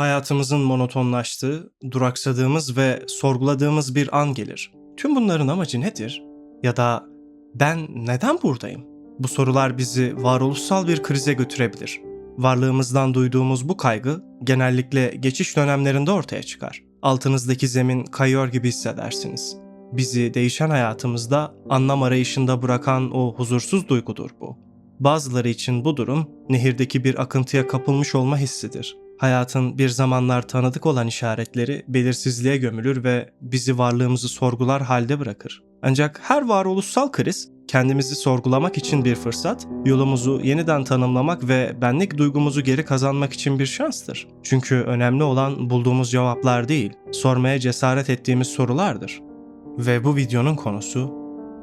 Hayatımızın monotonlaştığı, duraksadığımız ve sorguladığımız bir an gelir. Tüm bunların amacı nedir? Ya da ben neden buradayım? Bu sorular bizi varoluşsal bir krize götürebilir. Varlığımızdan duyduğumuz bu kaygı genellikle geçiş dönemlerinde ortaya çıkar. Altınızdaki zemin kayıyor gibi hissedersiniz. Bizi değişen hayatımızda anlam arayışında bırakan o huzursuz duygudur bu. Bazıları için bu durum nehirdeki bir akıntıya kapılmış olma hissidir. Hayatın bir zamanlar tanıdık olan işaretleri belirsizliğe gömülür ve bizi varlığımızı sorgular halde bırakır. Ancak her varoluşsal kriz kendimizi sorgulamak için bir fırsat, yolumuzu yeniden tanımlamak ve benlik duygumuzu geri kazanmak için bir şanstır. Çünkü önemli olan bulduğumuz cevaplar değil, sormaya cesaret ettiğimiz sorulardır. Ve bu videonun konusu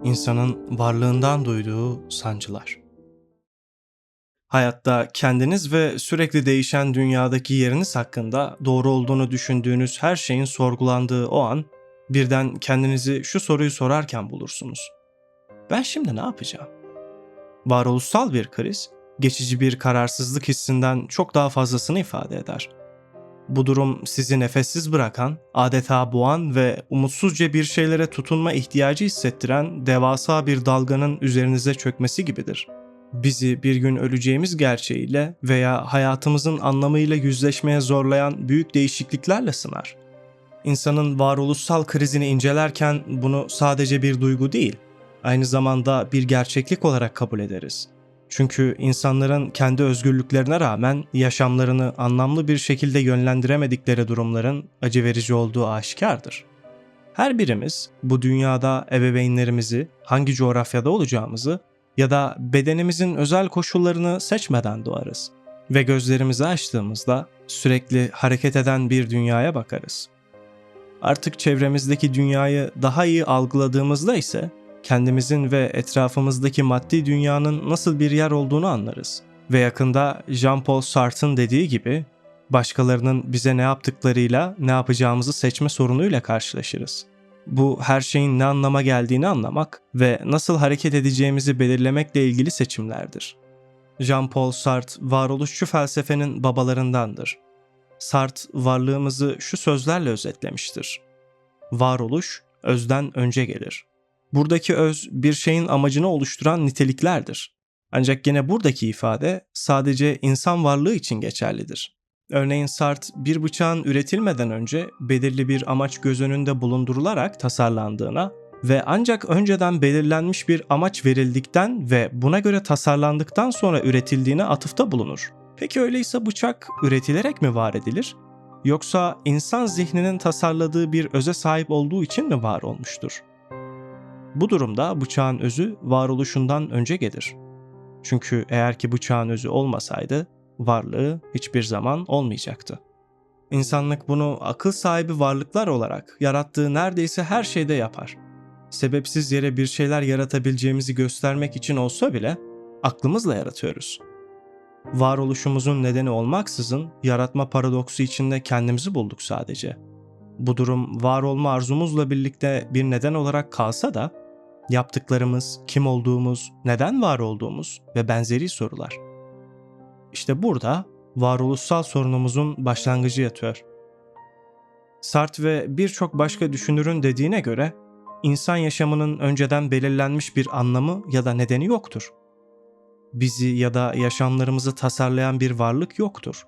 insanın varlığından duyduğu sancılar. Hayatta kendiniz ve sürekli değişen dünyadaki yeriniz hakkında doğru olduğunu düşündüğünüz her şeyin sorgulandığı o an birden kendinizi şu soruyu sorarken bulursunuz. Ben şimdi ne yapacağım? Varoluşsal bir kriz, geçici bir kararsızlık hissinden çok daha fazlasını ifade eder. Bu durum sizi nefessiz bırakan, adeta boğan ve umutsuzca bir şeylere tutunma ihtiyacı hissettiren devasa bir dalganın üzerinize çökmesi gibidir. Bizi bir gün öleceğimiz gerçeğiyle veya hayatımızın anlamıyla yüzleşmeye zorlayan büyük değişikliklerle sınar. İnsanın varoluşsal krizini incelerken bunu sadece bir duygu değil, aynı zamanda bir gerçeklik olarak kabul ederiz. Çünkü insanların kendi özgürlüklerine rağmen yaşamlarını anlamlı bir şekilde yönlendiremedikleri durumların acı verici olduğu aşikardır. Her birimiz bu dünyada ebeveynlerimizi, hangi coğrafyada olacağımızı ya da bedenimizin özel koşullarını seçmeden doğarız ve gözlerimizi açtığımızda sürekli hareket eden bir dünyaya bakarız. Artık çevremizdeki dünyayı daha iyi algıladığımızda ise kendimizin ve etrafımızdaki maddi dünyanın nasıl bir yer olduğunu anlarız. Ve yakında Jean-Paul Sartre'ın dediği gibi başkalarının bize ne yaptıklarıyla ne yapacağımızı seçme sorunuyla karşılaşırız. Bu her şeyin ne anlama geldiğini anlamak ve nasıl hareket edeceğimizi belirlemekle ilgili seçimlerdir. Jean-Paul Sartre varoluşçu felsefenin babalarındandır. Sartre varlığımızı şu sözlerle özetlemiştir. Varoluş özden önce gelir. Buradaki öz bir şeyin amacını oluşturan niteliklerdir. Ancak yine buradaki ifade sadece insan varlığı için geçerlidir. Örneğin Sartre bir bıçağın üretilmeden önce belirli bir amaç göz önünde bulundurularak tasarlandığına ve ancak önceden belirlenmiş bir amaç verildikten ve buna göre tasarlandıktan sonra üretildiğine atıfta bulunur. Peki öyleyse bıçak üretilerek mi var edilir? Yoksa insan zihninin tasarladığı bir öze sahip olduğu için mi var olmuştur? Bu durumda bıçağın özü varoluşundan önce gelir. Çünkü eğer ki bıçağın özü olmasaydı varlığı hiçbir zaman olmayacaktı. İnsanlık bunu akıl sahibi varlıklar olarak yarattığı neredeyse her şeyde yapar. Sebepsiz yere bir şeyler yaratabileceğimizi göstermek için olsa bile aklımızla yaratıyoruz. Varoluşumuzun nedeni olmaksızın yaratma paradoksu içinde kendimizi bulduk sadece. Bu durum var olma arzumuzla birlikte bir neden olarak kalsa da yaptıklarımız, kim olduğumuz, neden var olduğumuz ve benzeri sorular. İşte burada varoluşsal sorunumuzun başlangıcı yatıyor. Sartre ve birçok başka düşünürün dediğine göre insan yaşamının önceden belirlenmiş bir anlamı ya da nedeni yoktur. Bizi ya da yaşamlarımızı tasarlayan bir varlık yoktur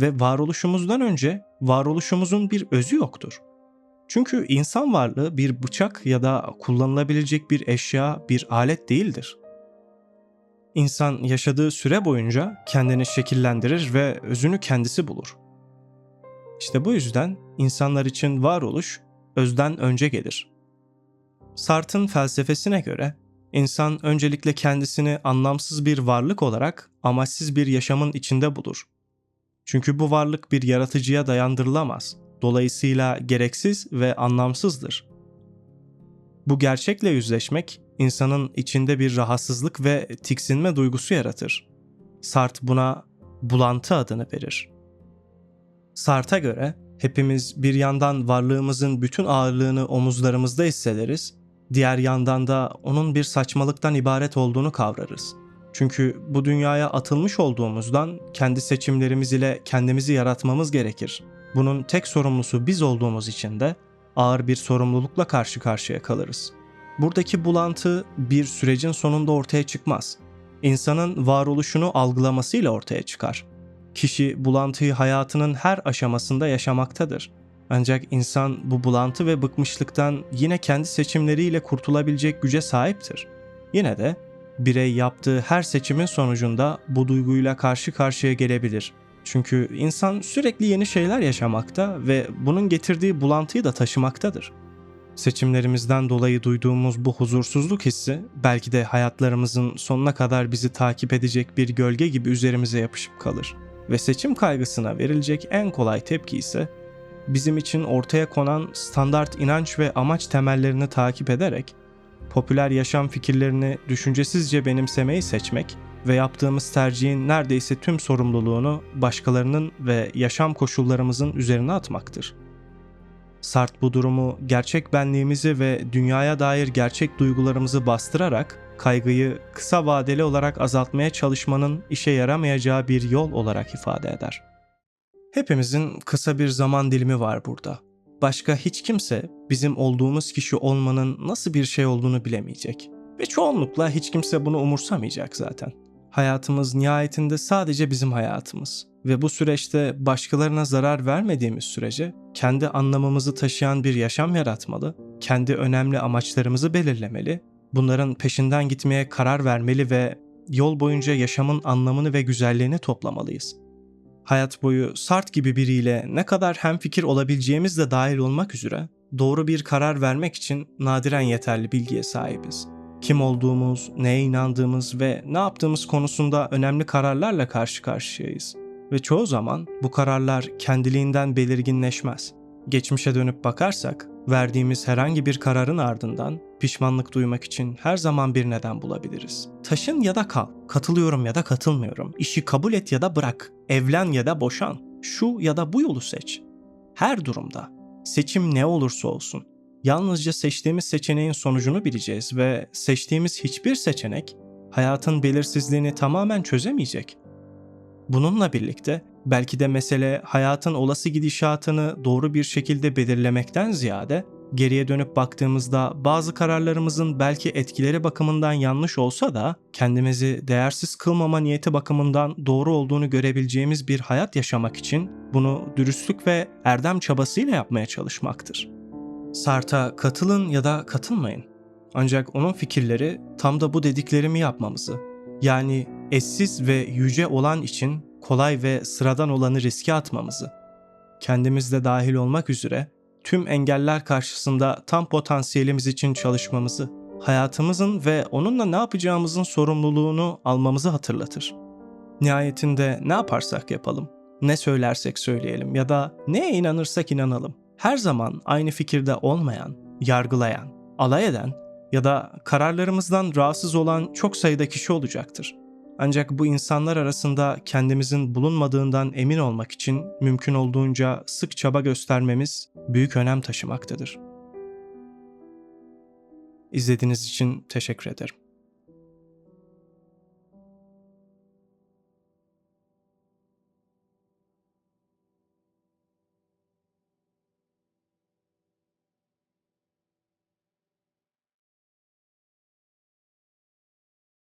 ve varoluşumuzdan önce varoluşumuzun bir özü yoktur. Çünkü insan varlığı bir bıçak ya da kullanılabilecek bir eşya, bir alet değildir. İnsan yaşadığı süre boyunca kendini şekillendirir ve özünü kendisi bulur. İşte bu yüzden insanlar için varoluş özden önce gelir. Sartre'ın felsefesine göre insan öncelikle kendisini anlamsız bir varlık olarak amaçsız bir yaşamın içinde bulur. Çünkü bu varlık bir yaratıcıya dayandırılamaz. Dolayısıyla gereksiz ve anlamsızdır. Bu gerçekle yüzleşmek insanın içinde bir rahatsızlık ve tiksinme duygusu yaratır. Sartre buna bulantı adını verir. Sartre'a göre hepimiz bir yandan varlığımızın bütün ağırlığını omuzlarımızda hissederiz, diğer yandan da onun bir saçmalıktan ibaret olduğunu kavrarız. Çünkü bu dünyaya atılmış olduğumuzdan kendi seçimlerimiz ile kendimizi yaratmamız gerekir. Bunun tek sorumlusu biz olduğumuz için de ağır bir sorumlulukla karşı karşıya kalırız. Buradaki bulantı bir sürecin sonunda ortaya çıkmaz. İnsanın varoluşunu algılamasıyla ortaya çıkar. Kişi bulantıyı hayatının her aşamasında yaşamaktadır. Ancak insan bu bulantı ve bıkmışlıktan yine kendi seçimleriyle kurtulabilecek güce sahiptir. Yine de birey yaptığı her seçimin sonucunda bu duyguyla karşı karşıya gelebilir. Çünkü insan sürekli yeni şeyler yaşamakta ve bunun getirdiği bulantıyı da taşımaktadır. Seçimlerimizden dolayı duyduğumuz bu huzursuzluk hissi belki de hayatlarımızın sonuna kadar bizi takip edecek bir gölge gibi üzerimize yapışıp kalır. Ve seçim kaygısına verilecek en kolay tepki ise bizim için ortaya konan standart inanç ve amaç temellerini takip ederek popüler yaşam fikirlerini düşüncesizce benimsemeyi seçmek ve yaptığımız tercihin neredeyse tüm sorumluluğunu başkalarının ve yaşam koşullarımızın üzerine atmaktır. Sart bu durumu gerçek benliğimizi ve dünyaya dair gerçek duygularımızı bastırarak kaygıyı kısa vadeli olarak azaltmaya çalışmanın işe yaramayacağı bir yol olarak ifade eder. Hepimizin kısa bir zaman dilimi var burada. Başka hiç kimse bizim olduğumuz kişi olmanın nasıl bir şey olduğunu bilemeyecek. Ve çoğunlukla hiç kimse bunu umursamayacak zaten. Hayatımız nihayetinde sadece bizim hayatımız ve bu süreçte başkalarına zarar vermediğimiz sürece kendi anlamımızı taşıyan bir yaşam yaratmalı, kendi önemli amaçlarımızı belirlemeli, bunların peşinden gitmeye karar vermeli ve yol boyunca yaşamın anlamını ve güzelliğini toplamalıyız. Hayat boyu Sart gibi biriyle ne kadar hemfikir olabileceğimiz de dahil olmak üzere doğru bir karar vermek için nadiren yeterli bilgiye sahibiz. Kim olduğumuz, neye inandığımız ve ne yaptığımız konusunda önemli kararlarla karşı karşıyayız. Ve çoğu zaman bu kararlar kendiliğinden belirginleşmez. Geçmişe dönüp bakarsak, verdiğimiz herhangi bir kararın ardından pişmanlık duymak için her zaman bir neden bulabiliriz. Taşın ya da kal, katılıyorum ya da katılmıyorum, işi kabul et ya da bırak, evlen ya da boşan, şu ya da bu yolu seç. Her durumda, seçim ne olursa olsun, yalnızca seçtiğimiz seçeneğin sonucunu bileceğiz ve seçtiğimiz hiçbir seçenek hayatın belirsizliğini tamamen çözemeyecek. Bununla birlikte belki de mesele hayatın olası gidişatını doğru bir şekilde belirlemekten ziyade geriye dönüp baktığımızda bazı kararlarımızın belki etkileri bakımından yanlış olsa da kendimizi değersiz kılmama niyeti bakımından doğru olduğunu görebileceğimiz bir hayat yaşamak için bunu dürüstlük ve erdem çabasıyla yapmaya çalışmaktır. Sart'a katılın ya da katılmayın. Ancak onun fikirleri tam da bu dediklerimi yapmamızı, yani eşsiz ve yüce olan için kolay ve sıradan olanı riske atmamızı, kendimizde dahil olmak üzere tüm engeller karşısında tam potansiyelimiz için çalışmamızı, hayatımızın ve onunla ne yapacağımızın sorumluluğunu almamızı hatırlatır. Nihayetinde ne yaparsak yapalım, ne söylersek söyleyelim ya da neye inanırsak inanalım, her zaman aynı fikirde olmayan, yargılayan, alay eden ya da kararlarımızdan rahatsız olan çok sayıda kişi olacaktır. Ancak bu insanlar arasında kendimizin bulunmadığından emin olmak için mümkün olduğunca sık çaba göstermemiz büyük önem taşımaktadır. İzlediğiniz için teşekkür ederim.